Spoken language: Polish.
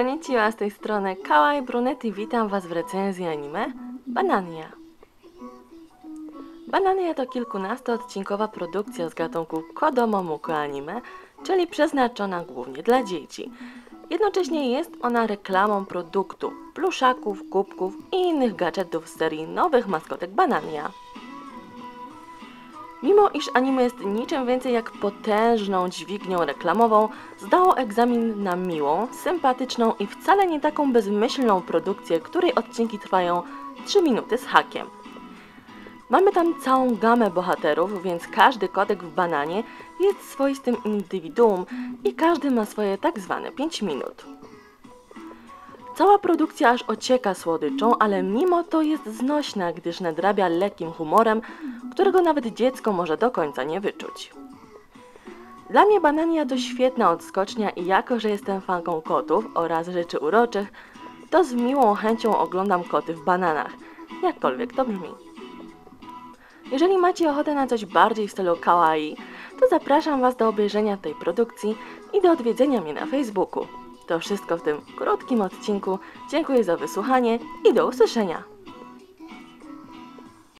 Konnichiwa z tej strony Kawaii Brunetti. Witam Was w recenzji anime Banania. Banania to kilkunastoodcinkowa produkcja z gatunku Kodomo Muko Anime, czyli przeznaczona głównie dla dzieci. Jednocześnie jest ona reklamą produktu, pluszaków, kubków i innych gadżetów z serii nowych maskotek Banania. Mimo iż anime jest niczym więcej jak potężną dźwignią reklamową, zdało egzamin na miłą, sympatyczną i wcale nie taką bezmyślną produkcję, której odcinki trwają 3 minuty z hakiem. Mamy tam całą gamę bohaterów, więc każdy kotek w bananie jest swoistym indywiduum i każdy ma swoje tak zwane 5 minut. Cała produkcja aż ocieka słodyczą, ale mimo to jest znośna, gdyż nadrabia lekkim humorem, którego nawet dziecko może do końca nie wyczuć. Dla mnie Banania to świetna odskocznia i jako, że jestem fanką kotów oraz rzeczy uroczych, to z miłą chęcią oglądam koty w bananach, jakkolwiek to brzmi. Jeżeli macie ochotę na coś bardziej w stylu kawaii, to zapraszam Was do obejrzenia tej produkcji i do odwiedzenia mnie na Facebooku. To wszystko w tym krótkim odcinku. Dziękuję za wysłuchanie i do usłyszenia.